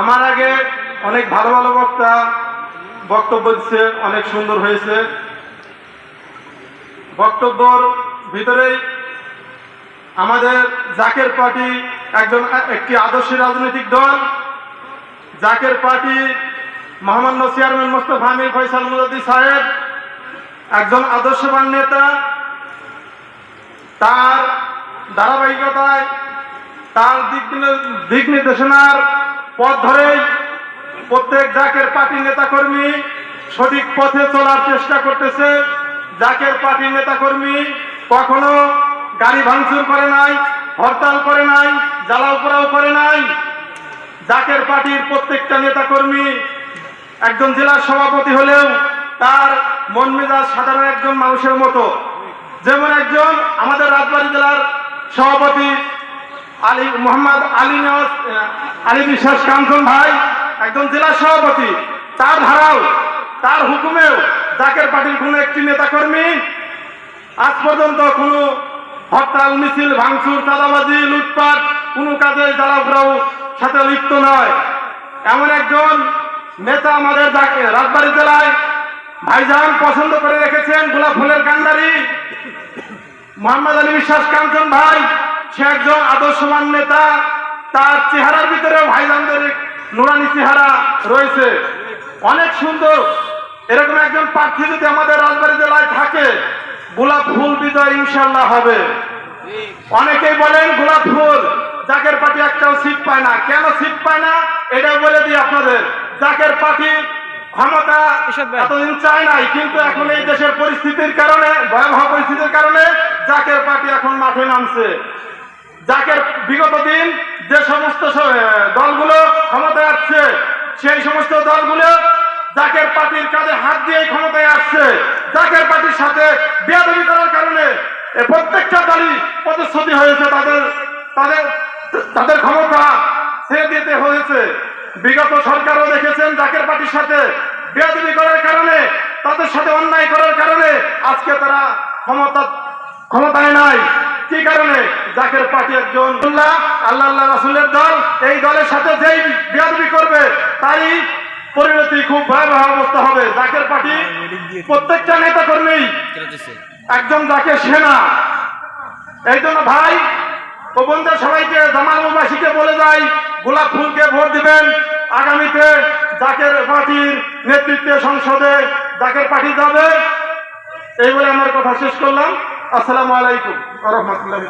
আমার আগে অনেক ভালো ভালো বক্তা, বক্তব্য দিচ্ছে অনেক সুন্দর হয়েছে। বক্তব্যর ভিতরেই আমাদের জাকের পার্টি একজন, একটি আদর্শ রাজনৈতিক দল। জাকের পার্টি মহামান্য চেয়ারম্যান মোস্তফা আমির ফয়সাল মুজাদ্দি সাহেব, একজন আদর্শবান নেতা তার ধারাবাহিকতায়, তার দিক দিক নির্দেশনার পথ ধরেই প্রত্যেক জাকের পার্টি নেতাকর্মী সঠিক পথে চলার চেষ্টা করতেছে। জাকের পার্টি নেতাকর্মী কখনো গাড়ি ভাঙচুর করে নাই, হরতাল করে নাই, জ্বালাও পোড়াও করে নাই। জাকের পার্টির প্রত্যেকটা নেতাকর্মী একজন জেলার সভাপতি হলেও তার মন মেজাজ সাধারণ একজন মানুষের মতো। যেমন একজন আমাদের রাজবাড়ী জেলার সভাপতি আলী, মোহাম্মদ আলী আলী বিশ্বাস কাঞ্চন ভাই, একজন জেলা সভাপতি। তার ধারাও, তার হুকুমেও জাকের পার্টির কোনো একটি নেতাকর্মী আজ পর্যন্ত কোনো হরতাল, মিছিল, ভাঙচুর, চাঁদাবাজি, লুটপাট কোনো কাজে জ্বালাফোড়াও সাথে লিপ্ত নয়। এমন একজন নেতা আমাদের রাজবাড়ী জেলায় ভাইজান পছন্দ করে রেখেছেন গোলাপ ফুলের কান্ডারি। মোহাম্মদ আলী বিশ্বাস কাঞ্চন ভাই, সে একজন আদর্শবান নেতা। তার চেহারার ভিতরে ভাইজানদের নুরানি চেহারা রয়েছে। অনেক সুন্দর। এরকম একজন প্রার্থী যদি আমাদের রাজবাড়ী জেলায় থাকে, গোলাপ ফুল বিজয় ইনশাল্লাহ হবে। অনেকেই বলেন গোলাপ ফুল, জাকের পার্টি একটাও সিট পায় না। কেন সিট পায় না? এটা বলে দিই আপনাদের। জাকের পার্টি ক্ষমতা এতদিন চায় নাই কিন্তু এখন এই দেশের পরিস্থিতির কারণে ভয়াবহ পরিস্থিতির কারণে জাকের পার্টি এখন মাঠে নামছে। জাকের বিগত দিন যে সমস্ত দলগুলো ক্ষমতায় আসছে সেই সমস্ত দলগুলো জাকের পার্টির কাজে হাত দিয়ে ক্ষমতায় আসছে। জাকের পার্টির সাথে বেয়াদবি করার কারণে প্রত্যেকটা দলই প্রতিশ্রুতি হয়েছে তাদের তাদের তাদের ক্ষমতা ছেড়ে দিতে হয়েছে। বিগত সরকারও সাথে বেয়াদবি করার কারণে, তাদের সাথে অন্যায় করার কারণে আজকে তারা ক্ষমতা, ক্ষমতায় নাই। কি কারণে? জাকের পার্টি একজন আল্লাহ আল্লাহ রাসুলের দল, এই দলের সাথে যেই বিয়াদবি করবে তাই পরিণতি খুব ভয়াবহ অবস্থা হবে। জাকের পার্টি প্রত্যেকটা নেতা কর্মী একজন জাকের সেনা। এই জন্য ভাই, ও বন্ধুদের সবাইকে জামালবাসীকে বলে যাই, গোলাপ ফুলকে ভোট দিবেন। আগামীতে জাকের পার্টির নেতৃত্বে সংসদে জাকের পার্টি যাবে। এই বলে আমার কথা শেষ করলাম। আসসালামু আলাইকুম। রহমতুল্লাহ